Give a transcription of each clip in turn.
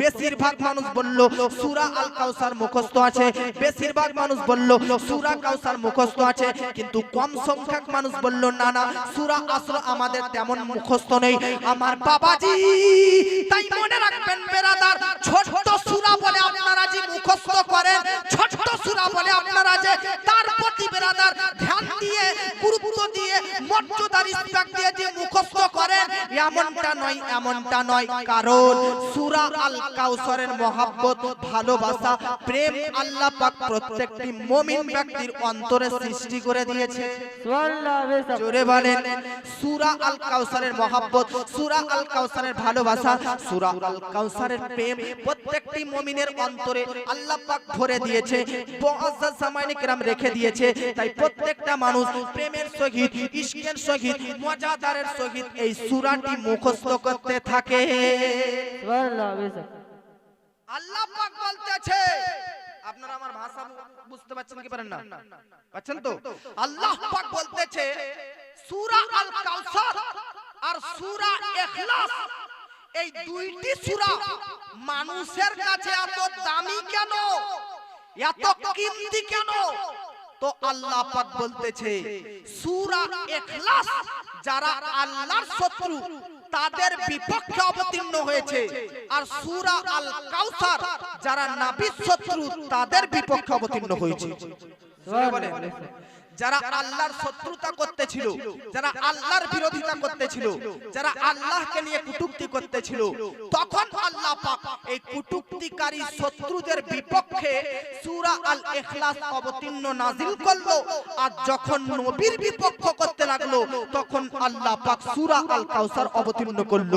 বেশিরভাগ মানুষ বলল সূরা আল কাউসার মুখস্থ আছে। বেশিরভাগ মানুষ বলল সূরা কাউসার মুখস্থ আছে। কিন্তু কম সংখ্যক মানুষ বলল না না সূরা আসর আমাদের তেমন মুখস্থ নেই। আমার বাবাজি তাই মনে রাখবেন বেরাদার ছোট্ট সূরা বলে আপনারা যে মুখস্থ করেন ছোট্ট সূরা বলে আপনারা যে তার প্রতি বেরাদার ধ্যান দিয়ে গুরুত্ব দিয়ে মর্যাদা রিসপেক্ট দিয়ে যে মুখস্থ করেন এমনটা নয় এমনটা নয়। কারণ সূরা আল কাউসারের মহাব্বত, ভালোবাসা, প্রেম আল্লাহ পাক প্রত্যেকটি মুমিন ব্যক্তির অন্তরে সৃষ্টি করে দিয়েছে। জোরে বলেন, সূরা আল কাউসারের মহাব্বত, সূরা আল কাউসারের ভালোবাসা, সূরা আল কাউসারের প্রেম প্রত্যেকটি মুমিনের অন্তরে আল্লাহ পাক ভরে দিয়েছে মুআজ্জাজ কিরাম রেখে দিয়েছে। তাই প্রত্যেকটা মানুষ প্রেমের সহিত, ইশকের সহিত, মজাদারের সহিত এই সূরাটি মুখস্থ করতে থাকে। সুবহানাল্লাহ আল্লাহ পাক বলতেছে। আপনারা আমার ভাষা বুঝতে কি পারেন না? পাচ্ছেন তো? আল্লাহ পাক বলতেছে, সূরা আল কাউসার আর সূরা ইখলাস, এই দুইটি সূরা মানুষের কাছে এত দামি কেন? এত কিমতি কেন? তো আল্লাহ পাক বলতেছে, সূরা ইখলাস, যারা আল্লাহর শত্রু তাদের বিপক্ষে অবতীর্ণ হয়েছে। আর সুরা আল কাউসার যারা নাবিশত্রু, তাদের বিপক্ষে অবতীর্ণ হয়েছে। বেশক যারা আল্লাহর শত্রুতা করতেছিল, যারা আল্লাহর বিরোধিতা করতেছিল, যারা আল্লাহকে নিয়ে কুটুক্তি করতেছিল, তখন আল্লাহ পাক এই কুটুক্তিকারী শত্রুদের বিপক্ষে সূরা আল ইখলাস অবতীর্ণ নাজিল করল। আর যখন নবীর বিপক্ষ করতে লাগল, তখন আল্লাহ পাক সূরা আল কাউসার অবতীর্ণ করল।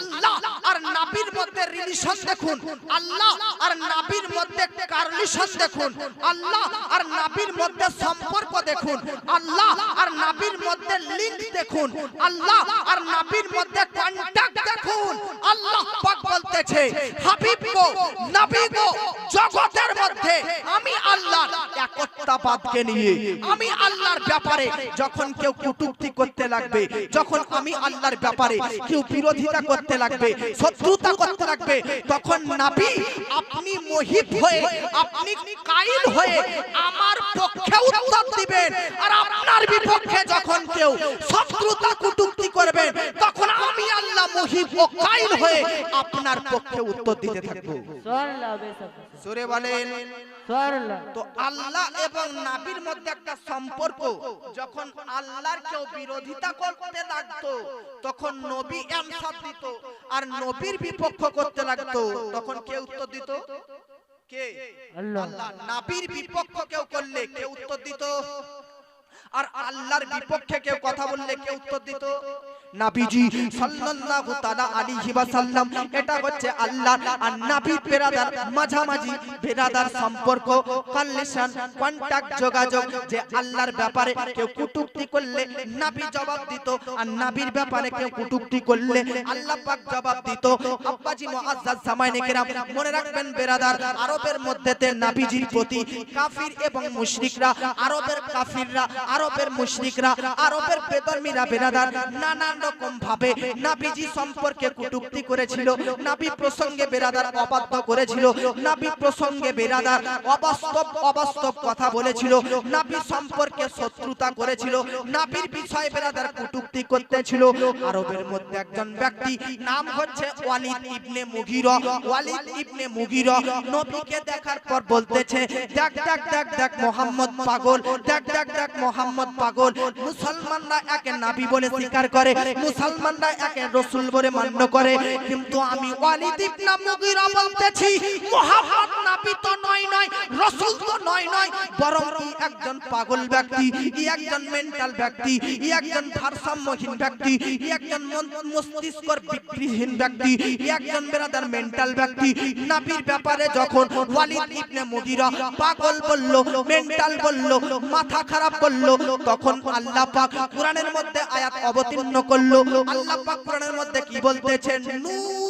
আল্লাহ আর নাবির মধ্যে রিলেশন দেখুন। আল্লাহ আর নাবির মধ্যে কারলিশন দেখুন। আল্লাহ আর নাবির মধ্যে সম্পর্ক দেখুন। আল্লাহ আর নাবির মধ্যে লিংক দেখুন। আল্লাহ আর নাবির মধ্যে কন্টাক্ট দেখুন। আল্লাহ পাক বলতেছে, হাবিব গো, নবী গো, জগতের মধ্যে আমি আল্লাহ একত্ববাদকে নিয়ে, আমি আল্লাহর ব্যাপারে যখন কেউ কটূক্তি করতে লাগবে, যখন আমি আল্লাহর ব্যাপারে কেউ বিরোধিতা করতে লাগবে, শত্রুতা করতে লাগবে তখন নাবি আপনি মোহিত হয়ে আপনি কাইল হয়ে আমার পক্ষে উত্তর দিবেন। আর আপনার বিপক্ষে যখন কেউ শত্রুতা কুটুক্তি করবে তখন আমি আল্লাহ মোহিত ও কাইল হয়ে আপনার পক্ষে উত্তর দিতে থাকব। জোরে বলেন তো আল্লাহ এবং নাবির মধ্যে একটা সম্পর্ক। যখন আল্লাহর কেউ বিরোধিতা করতে লাগতো তখন নবী অ্যানসার দিত। আর নবীর বিপক্ষ করতে লাগতো তখন কে উত্তর দিত? কে? আল্লাহ। নাপির বিপক্ষ কেউ করলে কে উত্তর দিত? আর আল্লাহর বিপক্ষে কেউ কথা বললে কে উত্তর দিত? নাবিজি সাল্লাল্লাহু তাআলা আলাইহি ওয়াসাল্লাম, এটা হচ্ছে আল্লাহ আর নাবি বেরাদার মাঝামাঝি বেরাদার সম্পর্ক কালেকশন কন্টাক্ট যোগাযোগ, যে আল্লাহর ব্যাপারে কেউ কুটুক্তি করলে নাবি জবাব দিত আর নাবির ব্যাপারে কেউ কুটুক্তি করলে আল্লাহ পাক জবাব দিত। আব্বাজি মুআজ্জাজ জামাইনে কেরাম, মনে রাখবেন বেরাদার আরবের মধ্যেতে নাবিজির প্রতি কাফির এবং মুশরিকরা, আরবের কাফিররা, আরবের মুশরিকরা, আরবের বেদর্মীরা বেরাদার, নানান রকম ভাবে নাবিজি সম্পর্কে কুটুক্তি করেছিল, নাবি প্রসঙ্গে বেরাদার অবাধ্য করেছিল, নাবি প্রসঙ্গে বেরাদার অবাস্তব অবাস্তব কথা বলেছিল, নাবি সম্পর্কে শত্রুতা করেছিল, নাবির বিষয়ে বেরাদার কুটুক্তি করতেছিল। আরবের মধ্যে একজন ব্যক্তি, নাম হচ্ছে ওয়ালিদ ইবনে মুগিরা। ওয়ালিদ ইবনে মুগিরা নবীকে দেখার পর বলতেছে, দেখ দেখ দেখ দেখ মোহাম্মদ পাগল, দেখ দেখ দেখ মোহাম্মদ পাগল। মুসলমানরা একে নাবি বলে স্বীকার করে মুসলমানরা একে রসুল বলে মান্য করে। কিন্তু আমি ওয়ালিদ ইবনে বলতেছি, মোহাম্মদ নাবি তো নয় নয়, রসুল তো নয় নয়, বরং একজন পাগল ব্যক্তি, ই একজন মেন্টাল ব্যক্তি, ই একজন ভারসাম্যহীন ব্যক্তি, ই একজন মস্তিষ্কর বিকৃতিহীন ব্যক্তি, ই একজন বেরাদার মেন্টাল ব্যক্তি। নাবির ব্যাপারে যখন ওয়ালিদ ইবনে মুগিরা পাগল বলল মেন্টাল বলল, মাথা খারাপ বলল, তখন আল্লাহ পাক কোরআনের মধ্যে আয়াত অবতীর্ণ করল আল্লাহ পাক কোরআনের মধ্যে কি বলতেছেন? নুন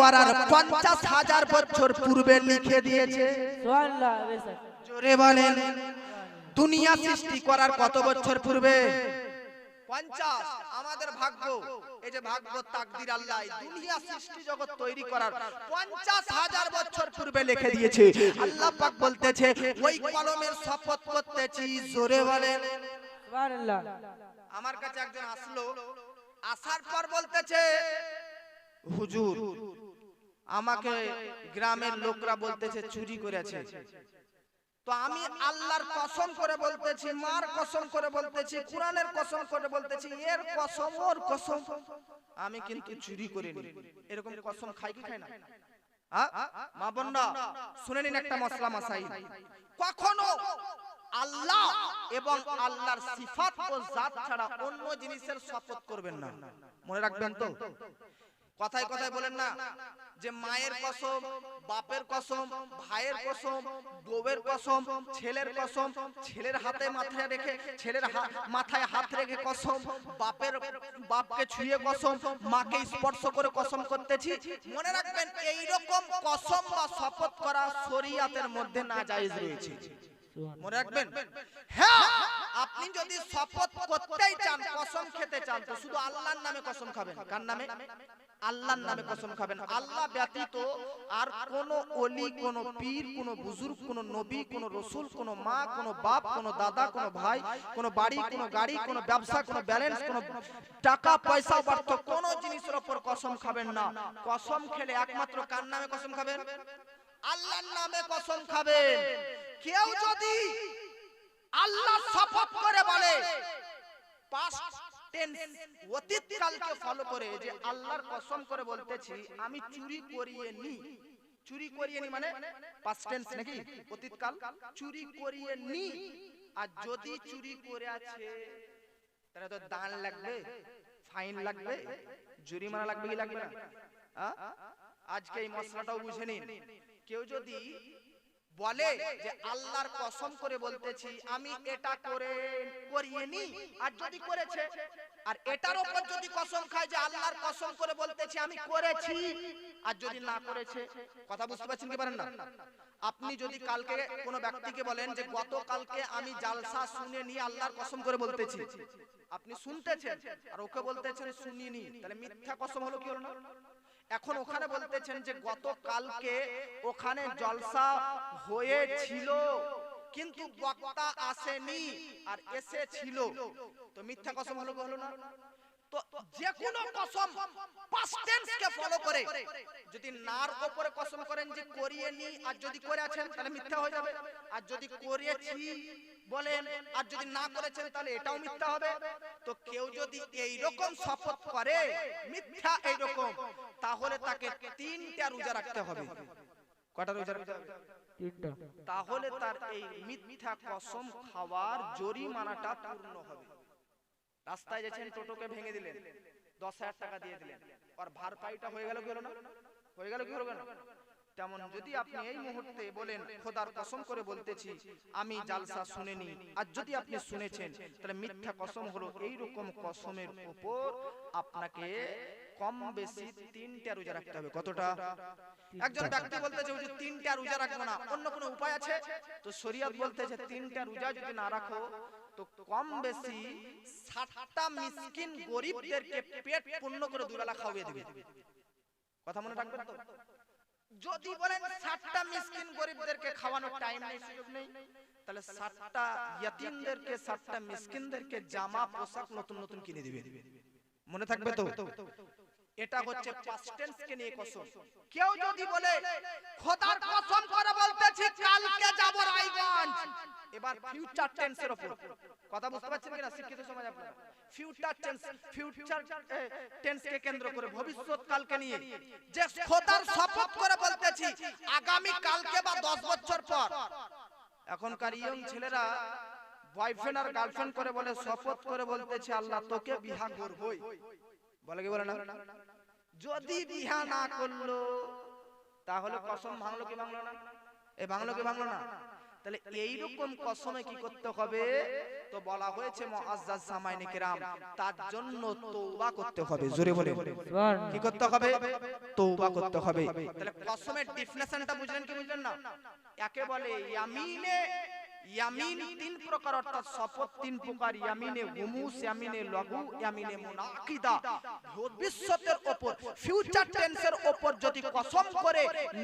করার পঞ্চাশ হাজার বছর পূর্বে লিখে দিয়েছে। জোরে বলেন দুনিয়া সৃষ্টি করার কত বছর পূর্বে? পঞ্চাশ আমাদের ভাগ্য। এই যে ভাগ্য তাকদির আল্লাহ দুনিয়া সৃষ্টি জগৎ তৈরি করার পঞ্চাশ হাজার বছর পূর্বে লিখে দিয়েছে। আল্লাহ পাক বলতেছে ওই কলমের শপথ করতেছি। জোরে বলেন। আমার কাছে একজন আসলো আসার পর বলতেছে হুজুর আমাকে গ্রামের লোকরা বলতেছে চুরি করেছে। তো আমি আল্লাহর কসম করে বলতেছি মার কসম করে বলতেছি কোরআনের কসম করে বলতেছি এর কসম ওর কসম। আমি কিন্তু চুরি করিনি। এরকম কসম খাই কি খাই না? মা বোনরা শুনে নিন একটা মশলা মাসাই কখনো আল্লাহ এবং আল্লাহর সিফাত ও জাত ছাড়া অন্য জিনিসের শপথ করবেন না। মনে রাখবেন তো? কথায় কথায় বলেন না যে মায়ের কসম বাপের কসম ভাইয়ের কসম বউয়ের কসম ছেলের কসম ছেলের হাতে মাথায় রেখে ছেলের মাথায় হাত রেখে কসম বাপের বাপকে ছুঁয়ে কসম মাকে স্পর্শ করে কসম করতেছি। মনে রাখবেন এই রকম কসম বা শপথ করা শরিয়াতের মধ্যে না জায়েজ রয়েছে। মনে রাখবেন? হ্যাঁ আপনি যদি শপথ করতেই চান কসম খেতে চান তো শুধু আল্লাহর নামে কসম খাবেন। কার নামে? আল্লাহর নামে কসম খাবেন আল্লাহ ব্যতীত আর কোন অলি কোন পীর কোন বুজুর্গ কোন নবী কোন রসুল কোন মা কোন বাপ কোন দাদা কোন ভাই কোন বাড়ি কোন গাড়ি কোন ব্যবসা কোন ব্যালেন্স কোন টাকা পয়সা অর্থ কোন জিনিসের উপর কসম খাবেন না কসম খেলে একমাত্র কার নামে কসম খাবেন আল্লাহর নামে কসম খাবেন কেউ যদি আল্লাহ শপথ করে বলে past কালকে ফলো করে যে আল্লাহর কসম করে বলতেছি, আমি চুরি করিয়ে নি। চুরি করিয়ে নি মানে অতীত কাল চুরি করিয়ে নি। আর যদি চুরি করে আছে, তাহলে তো দান লাগবে ফাইন লাগবে, জরিমানা লাগবে কি লাগবে না? আজকে এই মশলাটাও বুঝে নিন। কেউ যদি বলে যে আল্লাহর কসম করে বলতেছি আমি এটা করে করিয়ে নি আর যদি করেছে আর এটার উপর যদি কসম খায় যে আল্লাহর কসম করে বলতেছি আমি করেছি আর যদি না করেছে কথা বুঝতে পারছেন কি পারেন না আপনি যদি কালকে কোনো ব্যক্তিকে বলেন যে গত কালকে আমি জালসা শুনে নিয়ে আল্লাহর কসম করে বলতেছি আপনি শুনতেছেন আর ওকে বলতেছেন শুনিনি তাহলে মিথ্যা কসম হলো কি হলো না এখন ওখানে বলতেছেন যে গতকালকে ওখানে জলসা হয়েছিল। কিন্তু বক্তা আসেনি আর এসেছিল। তো মিথ্যা কসম হলো হলো না। তো যে কোনো কসম past tense কে ফলো করে। যদি নার উপরে কসম করেন যে করিয়ে নি আর যদি করে আছেন তাহলে মিথ্যা হয়ে যাবে। আর যদি করিয়েছি বলেন আর যদি না করেছেন তাহলে এটাও মিথ্যা হবে। তো কেউ যদি এই রকম শপথ করে মিথ্যা এই রকম তাহলে তাকে তিনটা রোজা রাখতে হবে। কটা রোজা রাখতে হবে? তিনটা। তাহলে তার এই মিথ্যা কসম খাওয়ার জরিমানাটা পূর্ণ হবে। রাস্তায় যাচ্ছেন টোটোকে ভেঙে দিলেন দশ হাজার টাকা দিয়ে দিলেন। আর ভারপাইটা হয়ে গেল কি হলো না? হয়ে গেল কি হলো না তেমন যদি আপনি এই মুহূর্তে বলেন খোদার কসম করে বলতেছি আমি জালসা শুনেনি। আর যদি আপনি শুনেছেন তাহলে মিথ্যা কসম হলো এই রকম কসমের উপর আপনাকে কম বেশি তিনটা রোজা রাখতে হবে। কতটা? একজন ব্যক্তি বলতেছে হুজুর তিনটা রোজা রাখব না। অন্য কোনো উপায় আছে? তো শরীয়ত বলতেছে তিনটা রোজা যদি না রাখো তো কম বেশি ষাটটা মিসকিন গরিবদেরকে পেট পূর্ণ করে দুবেলা খাওয়িয়ে দিবে। কথা মনে রাখবেন তো? যদি বলেন ষাটটা মিসকিন গরিবদেরকে খাওয়ানোর টাইম নেই, সুযোগ নেই, তাহলে ষাটটা ইয়াতিমদেরকে ষাটটা মিসকিনদেরকে জামা, পোশাক নতুন নতুন কিনে দিবে। মনে থাকবে তো? এটা হচ্ছে past tense কে নিয়ে কসম। কেউ যদি বলে, খোদার কসম করে বলতেছি, কালকে যাব রায়গঞ্জ। এবার ফিউচার টেন্সের উপর কথা বুঝতে পারছেন কিনা? শিক্ষিত সমাজ আপনারা। ফিউচার টেন্স ফিউচার টেন্স কে কেন্দ্র করে ভবিষ্যৎ কালকে নিয়ে যে খোদার শপথ করে বলতেছি আগামী কালকে বা 10 বছর পর। এখনকার ইয়ং ছেলেরা বয়ফ্রেন্ড আর গার্লফ্রেন্ড করে বলে শপথ করে বলতেছে আল্লাহ তোকে বিহা করবই। বলে কি বলে না? যদি বিহা না করল তাহলে কসম ভাঙলো কি ভাঙলো না? এ ভাঙলো কি ভাঙলো না। তাহলে এইরকম কসমে কি করতে হবে? তো বলা হয়েছে মুআজ্জাজ সামাইনে কিরাম তার জন্য তওবা করতে হবে। জোরে বলে কি করতে হবে? তওবা করতে হবে। তাহলে কসমের ডেফিনেশনটা বুঝলেন কি বুঝলেন না? একে বলে ইয়ামিনে ইয়ামিন তিন প্রকার, অর্থাৎ শপথ তিন প্রকার, ইয়ামিনে গুমুস ইয়ামিনে লঘু ইয়ামিনে মুনাকিদা। ভবিষ্যতের উপর ফিউচার টেন্সের উপর যদি কসম করে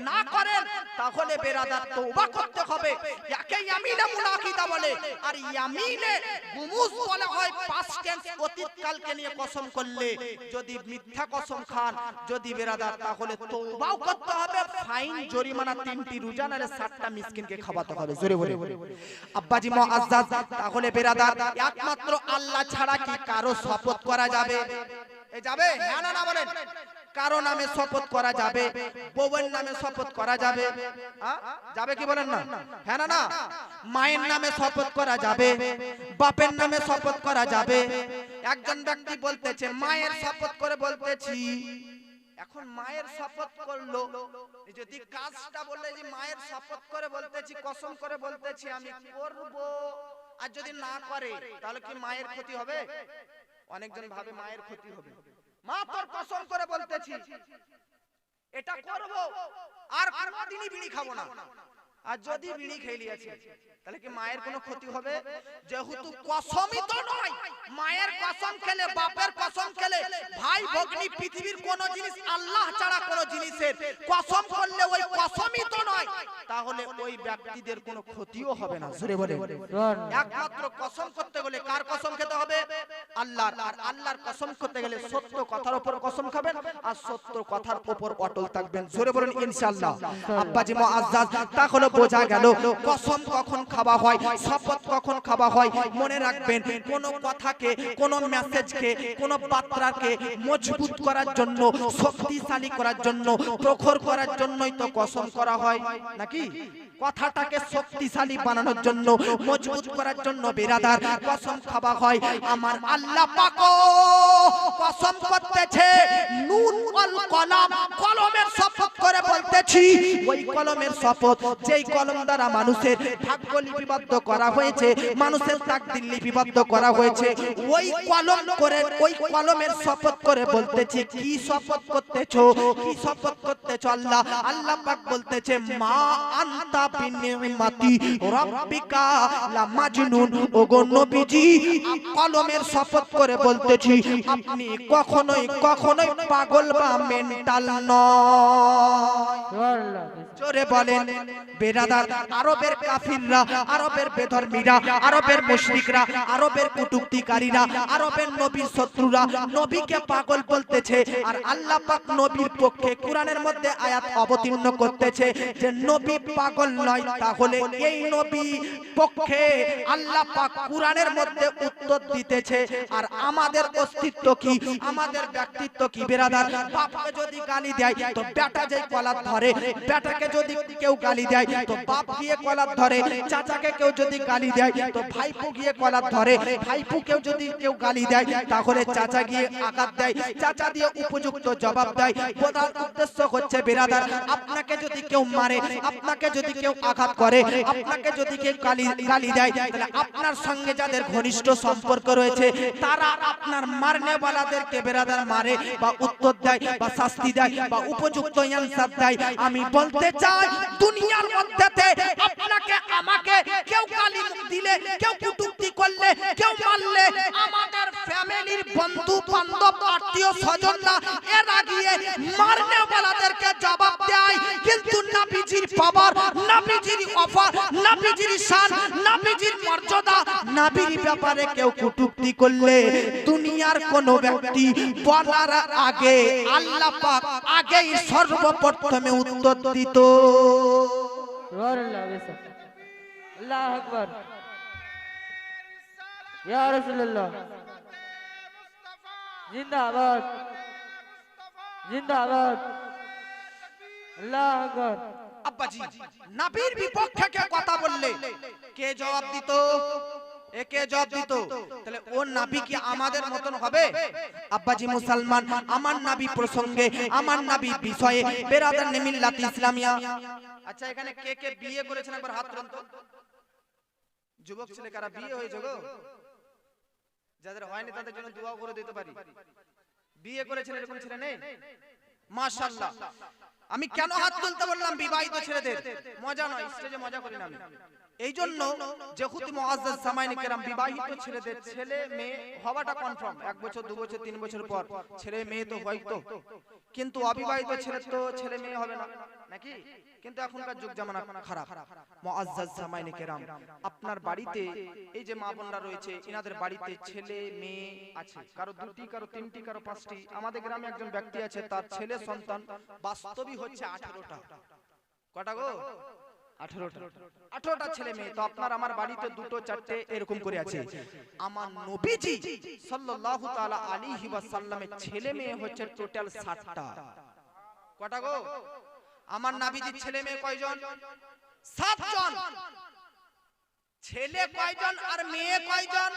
না করেন, তাহলে বেরাদার তওবা করতে হবে। একে ইয়ামিনে মুনাকিদা বলে, আর ইয়ামিনে গুমুস বলা হয় নিয়ে কসম করলে, যদি মিথ্যা কসম খান, যদি বেরাদার, তাহলে করতে হবে, ফাইন জরিমানা তিনটি রোজা নালে মিসকিনকে খাওয়াতে হবে, জোরে বলে। আব্বাজি তাহলে বেরাদার, একমাত্র আল্লাহ ছাড়া কি কারও শপথ করা যাবে? যাবে? হ্যাঁ না বলেন। কারও নামে শপথ করা যাবে, বউয়ের নামে শপথ করা যাবে। যাবে কি বলেন না? হ্যাঁ না মায়ের নামে শপথ করা যাবে, বাপের নামে শপথ করা যাবে। একজন ব্যক্তি বলতেছে, মায়ের শপথ করে বলতেছি। এখন মায়ের শপথ করল। যদি কাজটা বললে যে মায়ের শপথ করে বলতেছি, কসম করে বলতেছি, আমি করব। আর যদি না করে, তাহলে কি মায়ের ক্ষতি হবে? অনেকজন ভাবে মায়ের ক্ষতি হবে। মা তোর কসম করে বলতেছি এটা করব আর কোনদিনই বিড়ি খাব না। আর যদি বিড়ি খেয়ে লিয়েছে তাহলে কি মায়ের কোনো ক্ষতি হবে? যেহেতু কসমই তো নয় মায়ের কসম খেলে বাপের কসম খেলে ভাই ভগ্নি পৃথিবীর কোন জিনিস আল্লাহ ছাড়া কোন জিনিসের কসম করলে ওই কসমই তো নয় তাহলে ওই ব্যক্তিদের কোনো ক্ষতিও হবে না। জোরে বলে একমাত্র কসম করতে গেলে কার কসম খেতে হবে? আল্লাহর। আর আল্লাহর কসম করতে গেলে সত্য কথার উপর কসম খাবেন আর সত্য কথার উপর অটল থাকবেন। জোরে বলেন ইনশাআল্লাহ। আব্বাজি মুআজ্জাজ তাহলে বোঝা গেল। কসম কখন খাওয়া হয় শপথ কখন খাওয়া হয় মনে রাখবেন কোন কথাকে কোন মেসেজকে কোন বার্তাকে মজবুত করার জন্য শক্তিশালী করার জন্য প্রখর করার জন্যই তো কসম করা হয় নাকি? কথাটাকে শক্তিশালী বানানোর জন্য মজবুত করার জন্য বেরাদার কসম খাওয়া হয়। আমার আল্লাহ পাক কসম করতেছে। নুন কলম কলমের শপথ করে বলতেছি। ওই কলমের শপথ যেই কলম দ্বারা মানুষের ভাগ্য লিপিবদ্ধ করা হয়েছে মানুষের তাকদির লিপিবদ্ধ করা হয়েছে। ওই কলম করে ওই কলমের শপথ করে বলতেছি কি শপথ করতেছো? কি শপথ করতেছো আল্লাহ? আল্লাহ পাক বলতেছে মা আনতা বিনিমাতি রাব্বিকা লা মাজনুন। ওগো নবীজি কলমের শপথ করে বলতেছি আপনি কখনোই কখনোই পাগল বা মেন্টাল নয়। জোরে বলেন বেরাদার, আরবের কাফিররা, আরবের বেধর্মীরা, আরবের মুশরিকরা, আরবের কুটুক্তিকারীরা, আরবের নবীর শত্রুরা নবীকে পাগল বলতেছে আর আল্লাহ পাক নবীর পক্ষে কোরআনের মধ্যে আয়াত অবতীর্ণ করতেছে যে নবী পাগল নয়, তাহলে এই নবী পক্ষে আল্লাহ পাক কোরআনের মধ্যে উত্তর দিতেছে আর আমাদের অস্তিত্ব কি, আমাদের ব্যক্তিত্ব কি বেরাদার? বাপকে যদি গালি দেয়, তো বেটা যেই কলার ধরে, বেটাকে যদি কেউ গালি দেয় তো বাপ গিয়ে কলার ধরে চাচাকে কেউ যদি গালি দেয় তো ভাইপো গিয়ে কলার ধরে ভাইপো কেউ যদি কেউ গালি দেয় তাহলে চাচা গিয়ে আঘাত দেয়। চাচা দিয়ে উপযুক্ত জবাব দেয়। বোঝার উদ্দেশ্য হচ্ছে বেরাদার আপনাকে যদি কেউ মারে আপনাকে যদি কেউ আঘাত করে আপনাকে যদি কেউ গালি গালি দেয় তাহলে আপনার সঙ্গে যাদের ঘনিষ্ঠ সম্পর্ক রয়েছে তারা আপনার মারনেওয়ালাদেরকে বেরাদার মারে বা উত্তর দেয় বা শাস্তি দেয় বা উপযুক্ত অ্যানসার দেয়। আমি বলতে চাই দুনিয়ার মধ্যেতে আপনাকে, আমাকে কেউ গালি দিলে, কেউ কটূক্তি করলে, কেউ মারলে, আমাদের ফ্যামিলির বন্ধু বান্ধব, আত্মীয় স্বজনরা এরা গিয়ে মারনেওয়ালাদেরকে জবাব দেয়। কিন্তু নাবিজির পাওয়ার নাবিজির অফার নাবিজির শান নাবিজির মর্যাদা নাবির ব্যাপারে কেউ কটূক্তি করলে দুনিয়ার কোন ব্যক্তি বলার আগে, আল্লাহ পাক আগেই সর্বপ্রথমে উত্তর দিত। সুবহানাল্লাহ বেশক আল্লাহু আকবার। ইয়া রাসূলুল্লাহ। জিন্দাবাদ। জিন্দাবাদ। আল্লাহু আকবার। আব্বাজি নাবির বিপক্ষে কে কথা বললে? কে জবাব দিত? এ কে জবাব দিত? তাহলে ও নাবি কি আমাদের মতন হবে? আব্বাজি মুসলমান, আমার নাবি প্রসঙ্গে, আমার নাবি বিষয়ে বেরাদার মিল্লাত ইসলামিয়া। আচ্ছা এখানে কে কে বিয়ে করেছেন একবার হাত তুলুন তো। যুবক ছেলে কারা বিয়ে হয়েছে গো? যাদের হয়নি তাদের জন্য দোয়া করে দিতে পারি। বিয়ে করেছেন এরকম ছেলে নেই? মাশাআল্লাহ। আমি কেন হাত তুলতে বললাম বিবাহিত ছেলেদের? মজা নয় স্টেজে মজা করি না আমি। এই জন্য যেহেতু মুআজ্জাজ সামাইন কেরাম বিবাহিত ছেলেদের ছেলে মেয়ে হওয়াটা কনফার্ম এক বছর দু বছর তিন বছর পর ছেলে মেয়ে তো হয়তো কিন্তু অবিবাহিত ছেলে তো ছেলে মেয়ে হবে না। নাকি? কিন্তু এখনকার যুগ জামানা খারাপ। মুআজ্জাজ সামাইন কেরাম। আপনার বাড়িতে এই যে মা বোনরা রয়েছে এনাদের বাড়িতে ছেলে মেয়ে আছে। কারও দুটি কারও তিনটি কারও পাঁচটি। আমাদের গ্রামে একজন ব্যক্তি আছে তার ছেলে সন্তান। বাস্তবই হচ্ছে আঠারোটা। কটা গো? আঠারোটা। আঠারোটা ছেলে মেয়ে। তো আপনার আমার বাড়িতে দুটো চারটে এরকম করে আছে। আমার নবীজি সাল্লাল্লাহু তাআলা আলাইহি ওয়াসাল্লামের ছেলে মেয়ে হচ্ছে টোটাল 60টা কটা গো? আমার নাবিজির ছেলে মেয়ে কয়জন? সাতজন। ছেলে কয়জন আর মেয়ে কয়জন?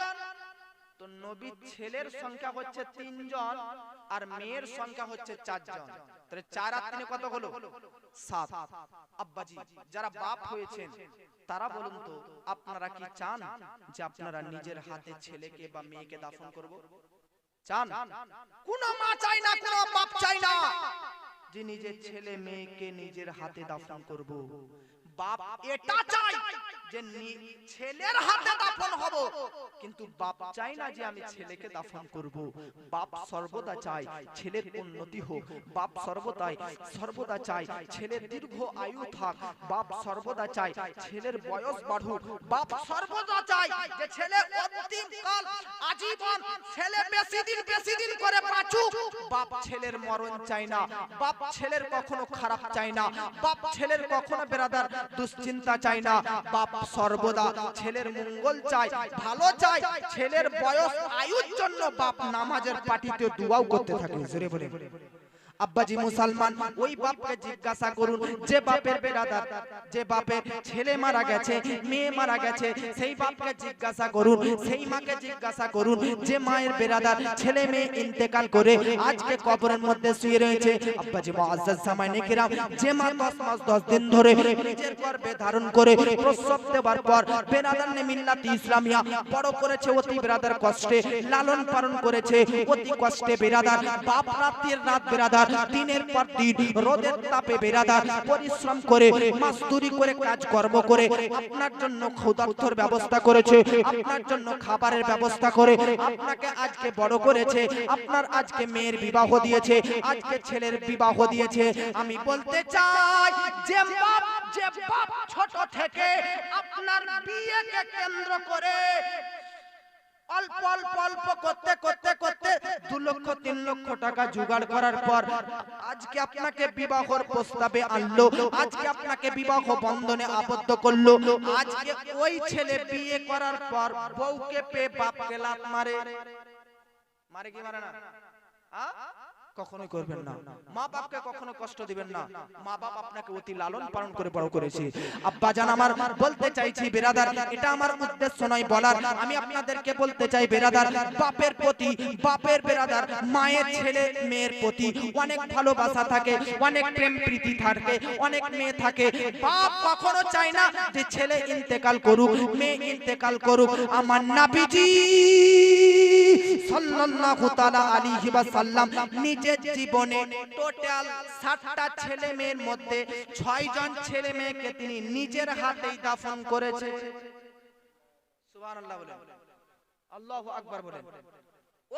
তো নবীর ছেলের সংখ্যা হচ্ছে তিনজন আর মেয়ের সংখ্যা হচ্ছে চারজন। তাহলে চার আর তিনে কত হলো? সাত। আব্বাজি যারা বাপ হয়েছেন তারা বলুন তো আপনারা কি চান যে আপনারা নিজের হাতে ছেলেকে বা মেয়েকে দাফন করব? চান? কোন মা চাই না কোন বাপ চাই না। যে নিজের ছেলে মেয়েকে নিজের হাতে দাফন করব। বাপ এটা চাই। যে ছেলের হাতে দাফন হব। কিন্তু বাপ চাই না যে আমি ছেলেকে দাফন করব। বাপ সর্বদা চাই ছেলের উন্নতি হোক। বাপ সর্বদাই সর্বদা চাই ছেলের দীর্ঘ আয়ু থাক। বাপ সর্বদা চাই ছেলের বয়স বাড়ুক। বাপ সর্বদা চাই যে ছেলে অন্তিম কাল আজীবন ছেলে বেশি দিন বেশি দিন করে বাপ ছেলের মরণ চাই না। বাপ ছেলের কখনো খারাপ চাই না। বাপ ছেলের কখনো বেরাদার দুশ্চিন্তা চাই না। বাপ সর্বদা ছেলের মঙ্গল চাই, ভালো চাই, ছেলের বয়স, আয়ুর জন্য বাপ নামাজের পাটিতে দুয়াও করতে থাকে। জোরে বলে আব্বাজি মুসলমান ওই বাপকে জিজ্ঞাসা করুন যে বাপের বেরাদার যে বাপের ছেলে মারা গেছে মেয়ে মারা গেছে সেই বাপকে জিজ্ঞাসা করুন সেই মাকে জিজ্ঞাসা করুন যে মায়ের বেরাদার ছেলে মেয়ে ইন্তেকাল করে আজকে কবরের মধ্যে শুয়ে রয়েছে। আব্বাজি মুআজ্জাজ সামাইনে কিরাম যে মা 10 মাস 10 দিন ধরে নিজের গর্ভে ধারণ করে প্রসব দেওয়ার পর বেরাদার নে মিল্লাত ইসলামিয়া বড় করেছে অতি বেরাদার কষ্টে লালন পালন করেছে অতি কষ্টে বেরাদার বাপ রাতের রাত বেরাদার দিনের পর দিন রোদের তাপে বেরাদার পরিশ্রম করে মাসদুরি করে কাজ কর্ম করে, আপনার জন্য ক্ষুধার্থর ব্যবস্থা করেছে, আপনার জন্য খাবারের ব্যবস্থা করে, আপনাকে আজকে বড় করেছে, আপনার আজকে মেয়ের বিবাহ দিয়েছে, আজকে ছেলের বিবাহ দিয়েছে। আমি বলতে চাই, যে বাপ যে বাপ ছোট থেকে আপনার বিয়েকে কেন্দ্র করে অল্প অল্প অল্প করতে করতে করতে দু লক্ষ, তিন লক্ষ টাকা জোগাড় করার পর আজকে আপনাকে বিবাহর প্রস্তাবে আনলো, আজকে আপনাকে বিবাহ বন্ধনে আবদ্ধ করল। আজকে ওই ছেলে বিয়ে করার পর বউকে পেয়ে বাপকে লাত মারে। মারে কি মারে না? কখনোই করবেন না। মা বাপকে কখনো কষ্ট দিবেন না। মা বাপ আপনাকে অতি লালন পালন করে বড় করেছে। আব্বা জান আমার, বলতে চাইছি, বেরাদার, এটা আমার উদ্দেশ্য নয় বলার। আমি আপনাদেরকে বলতে চাই, বেরাদার, বাপের প্রতি, বাপের বেরাদার, মায়ের ছেলে, মেয়ের প্রতি অনেক ভালোবাসা থাকে, অনেক প্রেম প্রীতি থাকে, অনেক মেয়ে থাকে। বাপ কখনো চায় না যে ছেলে ইন্তেকাল করুক, মেয়ে ইন্তেকাল করুক। আমার নাবিজি। সাল্লাল্লাহু তাআলা আলাইহি ওয়াসাল্লাম নিজের জীবনে টোটাল 60টা ছেলে মেয়ের মধ্যে 6 জন ছেলে মেয়েকে তিনি নিজের হাতেই দাফন করেছে। সুবহানাল্লাহ বলেন। আল্লাহু আকবার বলেন।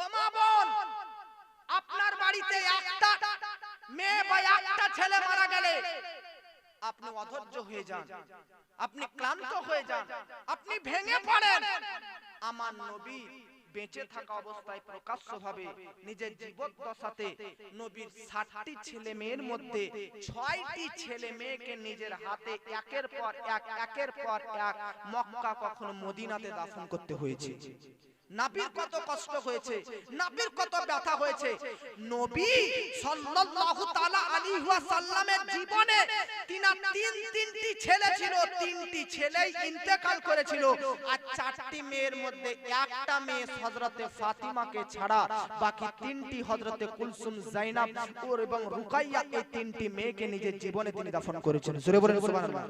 ও মা বোন, আপনার বাড়িতে একটা মেয়ে বা একটা ছেলে মারা গেলে আপনি অধৈর্য হয়ে যান, আপনি ক্লান্ত হয়ে যান, আপনি ভেঙে পড়েন। আমার নবী বেঁচে থাকা অবস্থায় প্রকাশ্যভাবে নিজের জীবদ্দশাতে নবীর ষাটটি ছেলে মেয়ের মধ্যে ছয়টি ছেলে মেয়েকে নিজের হাতে একের পর এক একের পর এক মক্কা কখনো মদিনাতে দাফন করতে হয়েছে। নাবির কত কষ্ট হয়েছে নাবির কত ব্যথা হয়েছে। নবী সাল্লাল্লাহু তাআলা আলাইহি ওয়াসাল্লামের জীবনে তিন না তিন তিনটি ছেলে ছিল তিনটি ছেলেই ইন্তেকাল করেছিল। আর চারটি মেয়ের মধ্যে একটা মেয়ে হযরতে ফাতিমাকে ছাড়া বাকি তিনটি হযরতে কুলসুম জাইনাব ওর এবং রুকাইয়া এই তিনটি মেয়েকে নিজের জীবনে তিনি দাফন করেছেন জোরে বলেন সুবহানাল্লাহ।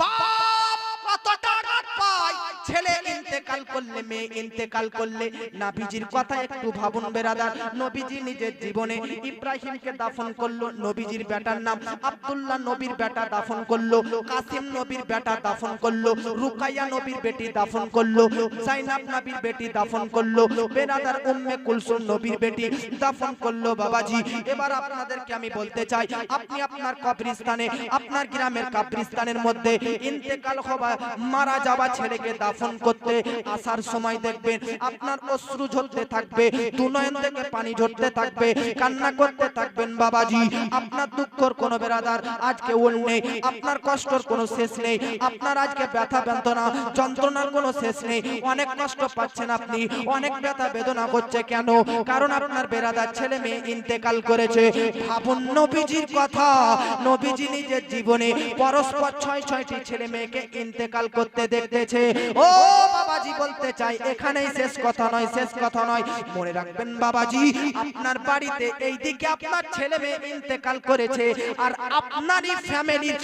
বাপ কতটা আঘাত পায় ছেলে ইন্তেকাল করলে, মেয়ে ইন্তেকাল করলে নাবিজির কথা একটু ভাবুন বেরাদার। নবীজি নিজের জীবনে ইব্রাহিমকে দাফন করল, নবীজির বেটার নাম আব্দুল্লাহ নবীর বেটা দাফন করল, কাসিম নবীর বেটা দাফন করল, রুকাইয়া নবীর বেটি দাফন করল, জাইনাব নবীর বেটি দাফন করল, বেরাদার উম্মে কুলসুম নবীর বেটি দাফন করল, বাবাজি। এবার আপনাদেরকে আমি বলতে চাই, আপনি আপনার কবরস্থানে, আপনার গ্রামের কবরস্থানের মধ্যে ইন্তেকাল হওয়া মারা যাওয়া ছেলেকে দাফন করতে আসার সময় দেখবেন আপনার অশ্রু ঝরতে থাকবে, দুনয়ন থেকে পানি ঝরতে থাকবে, কান্না করতে থাকবেন বাবাজি। আপনার দুঃখর কোনো বেরাদার আজকে ওল নেই, আপনার কষ্টর কোনো শেষ নেই, আপনার আজকে ব্যথা বেদনা, যন্ত্রণার কোনো শেষ নেই। অনেক কষ্ট পাচ্ছেন আপনি, অনেক ব্যথা বেদনা করছে কেন? কারণ আপনার বেরাদার ছেলে মেয়ে ইন্তেকাল করেছে। ভাবুন নবীজির কথা, নবীজি নিজের জীবনে পরস্পর ছয় ছয়টি ছেলে মেয়েকে ইন্তেকাল করতে দেখতেছে। ও বাবাজি বলতে চাই এখানেই শেষ কথা নয় শেষ কথা নয়। মনে রাখবেন বাবাজি আপনার বাড়িতে এইদিকে আপনার ছেলে মেয়ে ইন্তেকাল করেছে আর আপনারই ফ্যামিলির